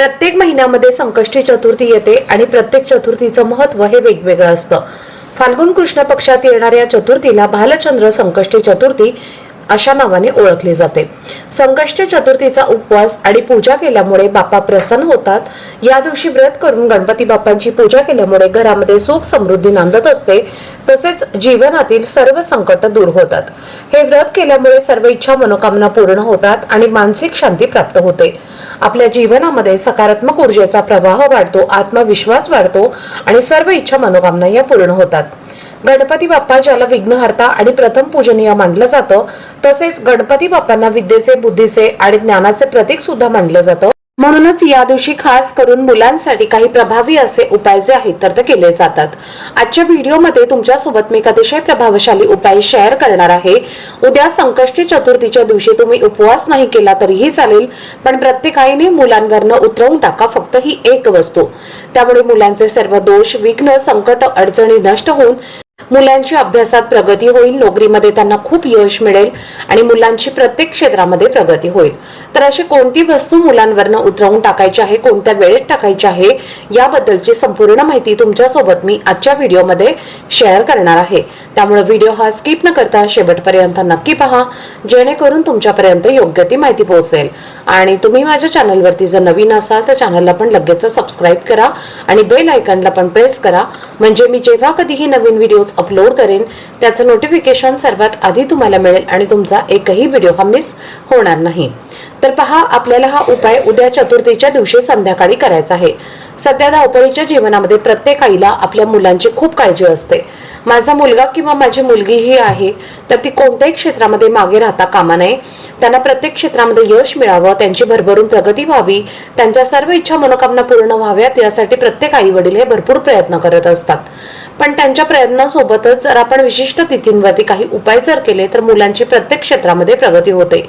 प्रत्येक महिन्यामध्ये संकष्टी चतुर्थी येते आणि प्रत्येक चतुर्थीचं महत्त्व हे वेगवेगळं असतं. फाल्गुन कृष्ण पक्षात येणाऱ्या चतुर्थीला भालचंद्र संकष्टी चतुर्थी अशा नावाने ओळखली जाते. संकष्ट चतुर्थीचा उपवास आणि पूजा केल्यामुळे बाप्पा प्रसन्न होतात. या दिवशी व्रत करून गणपती बाप्पांची पूजा केल्यामुळे घरामध्ये सुख समृद्धी नांदत असते. तसेच जीवनातील सर्व संकट दूर होतात. हे व्रत केल्यामुळे सर्व इच्छा मनोकामना पूर्ण होतात आणि मानसिक शांती प्राप्त होते. आपल्या जीवनामध्ये सकारात्मक ऊर्जेचा प्रवाह वाढतो आत्मविश्वास वाढतो आणि सर्व इच्छा मनोकामना या पूर्ण होतात. गणपती बाप्पा ज्याला विघ्नहर्ता आणि प्रथम पूजनीय मानलं जातं. तसेच गणपती बाप्पांना विद्येचे बुद्धीचे आणि ज्ञानाचे प्रतीक सुद्धा मानलं जातं. म्हणूनच या दिवशी खास करून मुलांसाठी काही प्रभावी असे उपाय जे आहेत तर ते केले जातात. आजच्या व्हिडिओमध्ये तुमच्यासोबत मी एक अतिशय प्रभावशाली उपाय शेअर करणार आहे. उद्या संकष्टी चतुर्थीच्या दिवशी तुम्ही उपवास नाही केला तरीही चालेल पण प्रत्येकाईने मुलांवरनं उतरवून टाका फक्त ही एक वस्तू. त्यामुळे मुलांचे सर्व दोष विघ्न संकट अडचणी नष्ट होऊन मुलांची अभ्यासात प्रगती होईल नोकरीमध्ये त्यांना खूप यश मिळेल आणि मुलांची प्रत्येक क्षेत्रामध्ये प्रगती होईल. तर अशी कोणती वस्तू मुलांवरनं उतरवून टाकायची आहे कोणत्या वेळेत टाकायची आहे याबद्दलची संपूर्ण माहिती तुमच्यासोबत मी आजच्या व्हिडिओमध्ये शेअर करणार आहे. त्यामुळे व्हिडिओ हा स्किप न करता शेवटपर्यंत नक्की पहा जेणेकरून तुमच्यापर्यंत योग्य ती माहिती पोहोचेल. आणि तुम्ही माझ्या चॅनलवरती जर नवीन असाल तर चॅनलला पण लगेच सबस्क्राईब करा आणि बेल आयकनला पण प्रेस करा. म्हणजे मी जेव्हा कधीही नवीन व्हिडिओ व्हिडिओज अपलोड करेन. त्याचं नोटिफिकेशन सर्वात आधी तुम्हाला मिळेल आणि तुमचा एकही व्हिडिओ हा मिस होणार नाही. तर पहा आपल्याला हा उपाय उद्या चतुर्थीच्या दिवशी संध्याकाळी करायचा आहे. सध्या धावपळीच्या जीवनामध्ये प्रत्येक आईला आपल्या मुलांची खूप काळजी असते. माझा मुलगा किंवा माझी मुलगी ही आहे तर ती कोणत्याही क्षेत्रामध्ये मागे राहता कामा नये. त्यांना प्रत्येक क्षेत्रामध्ये यश मिळावं त्यांची भरभरून प्रगती व्हावी त्यांच्या सर्व इच्छा मनोकामना पूर्ण व्हाव्यात यासाठी प्रत्येक आई वडील हे भरपूर प्रयत्न करत असतात. पण त्यांच्या प्रयत्नांसोबतच जर आपण विशिष्ट तिथींवरती काही उपाय जर केले तर मुलांची प्रत्येक क्षेत्रामध्ये प्रगती होते.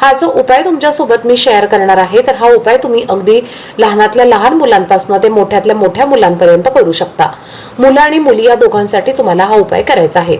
हा जो उपाय तुमच्यासोबत मी शेअर करणार आहे तर हा उपाय तुम्ही अगदी लहानातल्या लहान मुलांपासून ते मोठ्यातल्या मोठ्या मुलांपर्यंत करू शकता. मुलं आणि मुली या दोघांसाठी तुम्हाला हा उपाय करायचा आहे.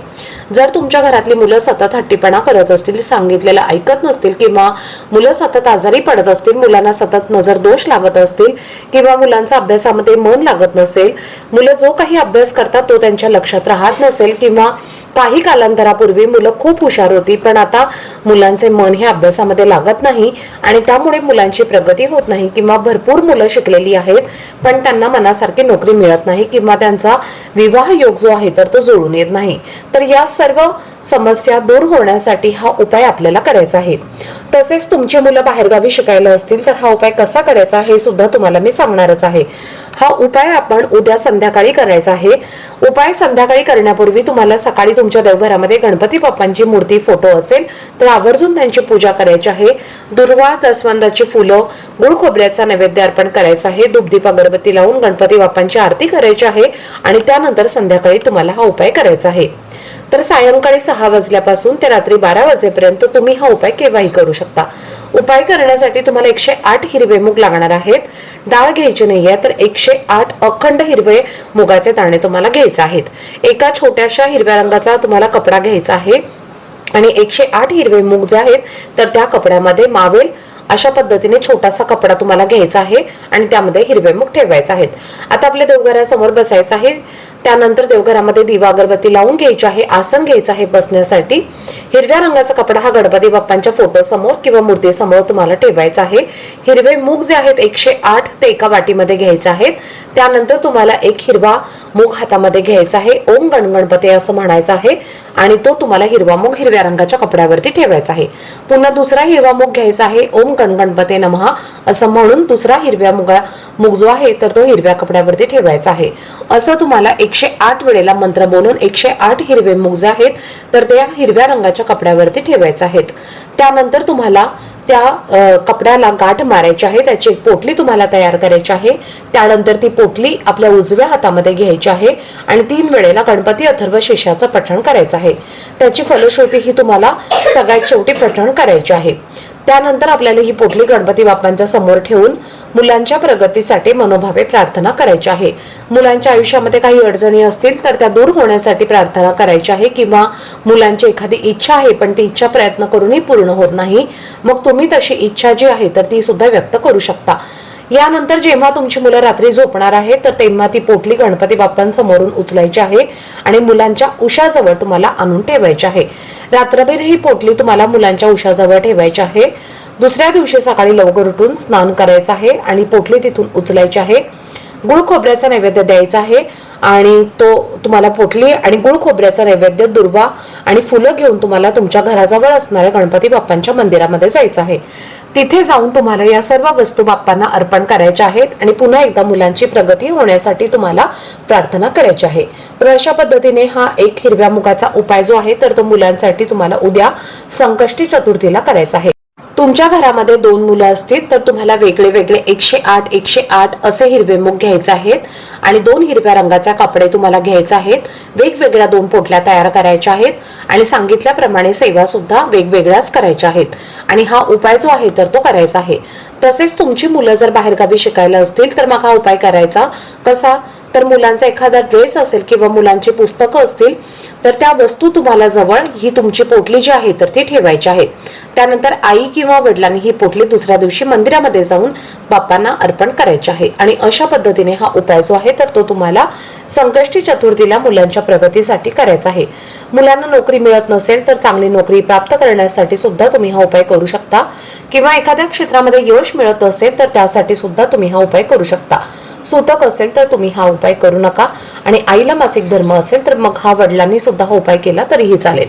जर तुमच्या घरातली मुलं सतत हट्टीपणा करत असतील सांगितलेलं ऐकत नसतील किंवा मुलं सतत आजारी पडत असतील मुलांना सतत नजर दोष लागत असतील किंवा मुलांचा अभ्यासामध्ये मन लागत नसेल मुलं जो काही अभ्यास करतात तो त्यांच्या लक्षात राहत नसेल किंवा काही कालांतरापूर्वी मुलं खूप हुशार होती पण आता मुलांचे मन हे अभ्यासामध्ये लागत नाही आणि त्यामुळे मुलांची प्रगती होत नाही किंवा भरपूर मुलं शिकलेली आहेत पण त्यांना मनासारखी नोकरी मिळत नाही किंवा त्यांचा विवाह योग जो आहे तर तो जुळून येत नाही. तर या सर्व समस्या दूर होण्यासाठी हा उपाय आपल्याला करायचा आहे. तसेच तुमची मुलं बाहेरगावी शिकायला असतील तर हा उपाय कसा करायचा हे सुद्धा तुम्हाला मी सांगणारच आहे. हा उपाय आपण उद्या संध्याकाळी करायचा आहे. उपाय संध्याकाळी करण्यापूर्वी तुम्हाला सकाळी तुमच्या देवघरामध्ये गणपती बाप्पांची मूर्ती फोटो असेल तर आवर्जून त्यांची पूजा करायची आहे. दुर्वा जसवंदाची फुलं गुळ खोबऱ्याचा नैवेद्य अर्पण करायचा आहे. दुबदीप अगरबत्ती लावून गणपती बाप्पांची आरती करायची आहे आणि त्यानंतर संध्याकाळी तुम्हाला हा उपाय करायचा आहे. तर सायंकाळी सहा वाजल्यापासून ते रात्री बारा वाजेपर्यंत तुम्ही हा उपाय केव्हाही करू शकता. उपाय करण्यासाठी तुम्हाला एकशे आठ हिरवे मूग लागणार आहेत. डाळ घ्यायची नाहीये तर एकशे आठ अखंड हिरवे मुगाचे दाणे तुम्हाला घ्यायचे आहेत. एका छोट्याशा हिरव्या रंगाचा तुम्हाला कपडा घ्यायचा आहे आणि एकशे आठ हिरवे मूग जे आहेत तर त्या कपड्यामध्ये मावेल. अशा पद्धतीने छोटासा कपडा तुम्हाला घ्यायचा आहे आणि त्यामध्ये हिरवे मूग ठेवायचे आहेत. आता आपल्या देवघरासमोर बसायचं आहे. त्यानंतर देवघरामध्ये दिवा अगरबत्ती लावून घ्यायची आहे आसन घ्यायचं आहे बसण्यासाठी. हिरव्या रंगाचा कपडा हा गणपती बाप्पांच्या फोटो समोर किंवा मूर्ती समोर तुम्हाला ठेवायचा आहे. हिरवे मूग जे आहेत एकशे आठ ते एका वाटीमध्ये घ्यायचे आहेत. त्यानंतर तुम्हाला एक हिरवा मूग हातामध्ये घ्यायचा आहे. ओम गणगणपती असं म्हणायचं आहे आणि तो तुम्हाला हिरवा मूग हिरव्या रंगाच्या कपड्यावरती ठेवायचा आहे. पुन्हा दुसरा हिरवा मूग घ्यायचा आहे. ओम गणगणपते नमहा असं म्हणून दुसरा हिरव्या मुगा मूग जो आहे तर तो हिरव्या कपड्यावरती ठेवायचा आहे. असं तुम्हाला एक एकशे आठ वेळेला मंत्र बोलून एकशे आठ हिरवे मुगजे आहेत तर त्या हिरव्या रंगाच्या कपड्यावरती ठेवायचे आहेत. त्यानंतर तुम्हाला त्या कपड्याला गाठ मारायची आहे त्याची एक पोटली तुम्हाला तयार करायची आहे. त्यानंतर ती पोटली आपल्या उजव्या हातामध्ये घ्यायची आहे आणि तीन वेळेला गणपती अथर्व शेषाचं पठण करायचं आहे. त्याची फलश्रुती ही तुम्हाला सगळ्यात शेवटी पठण करायची आहे. त्यानंतर आपल्याला ही पोटली गणपती बाप्पांच्या समोर ठेवून मुलांच्या प्रगतीसाठी मनोभावे प्रार्थना करायची आहे. मुलांच्या आयुष्यामध्ये काही अडचणी असतील तर त्या दूर होण्यासाठी प्रार्थना करायची आहे किंवा मुलांची एखादी इच्छा आहे पण ती इच्छा प्रयत्न करूनही पूर्ण होत नाही. मग तुम्ही तशी इच्छा जी आहे तर ती सुद्धा व्यक्त करू शकता. यानंतर जेव्हा तुमची मुलं रात्री झोपणार आहे तर तेव्हा ती पोटली गणपती बाप्पांसमोरून उचलायची आहे आणि मुलांच्या उशाजवळ तुम्हाला आणून ठेवायची आहे. रात्रभर ही पोटली तुम्हाला मुलांच्या उशाजवळ ठेवायची आहे. दुसऱ्या दिवशी सकाळी लवकर उठून स्नान करायचं आहे आणि पोटली तिथून उचलायची आहे. गुळ खोबऱ्याचा नैवेद्य द्यायचा आहे आणि तो तुम्हाला पोटली आणि गुळ खोबऱ्याचा नैवेद्य दुर्वा आणि फुलं घेऊन तुम्हाला तुमच्या घराजवळ असणाऱ्या गणपती बाप्पांच्या मंदिरामध्ये जायचं आहे. तिथे जाऊन तुम्हाला या सर्व वस्तू बाप्पांना अर्पण करायच्या आहेत आणि पुन्हा एकदा मुलांची प्रगती होण्यासाठी तुम्हाला प्रार्थना करायची आहे. तर अशा पद्धतीने हा एक हिरव्या मुगाचा उपाय जो आहे तर तो मुलांसाठी तुम्हाला उद्या संकष्टी चतुर्थीला करायचा आहे. तुमच्या घरामध्ये दोन मुलं असतील तर तुम्हाला वेगळे वेगळे एकशे आठ एकशे आठ असे हिरवे मूग घ्यायचे आहेत. आणि दोन हिरव्या रंगाचा कपडे तुम्हाला घ्यायचे आहेत. वेगवेगळ्या दोन पोटल्या तयार करायच्या आहेत. आणि सांगितल्याप्रमाणे सेवा सुद्धा वेगवेगळ्याच करायच्या आहेत. आणि हा उपाय जो आहे तर तो करायचा आहे. तसेच तुमची मुलं जर बाहेरगावी शिकायला असतील तर मग हा उपाय करायचा. कसा? तर मुलांचा एखादा ड्रेस असेल किंवा मुलांची पुस्तकं असतील तर त्या वस्तू तुम्हाला जवळ ही तुमची पोटली जी आहे तर ती ठेवायची आहे. त्यानंतर आई किंवा वडिलांनी ही पोटली दुसऱ्या दिवशी मंदिरामध्ये जाऊन बाप्पांना अर्पण करायची आहे. आणि अशा पद्धतीने हा उपाय जो आहे तर तो तुम्हाला संकष्टी चतुर्थीला मुलांच्या प्रगतीसाठी करायचा आहे. मुलांना नोकरी मिळत नसेल तर चांगली नोकरी प्राप्त करण्यासाठी सुद्धा तुम्ही हा उपाय करू शकता. किंवा एखाद्या क्षेत्रामध्ये यश मिळत नसेल तर त्यासाठी सुद्धा तुम्ही हा उपाय करू शकता. सूतक असेल तर तुम्ही हा उपाय करू नका. आणि आईला मासिक धर्म असेल तर मग हा वडिलांनी सुद्धा हा उपाय केला तरीही चालेल.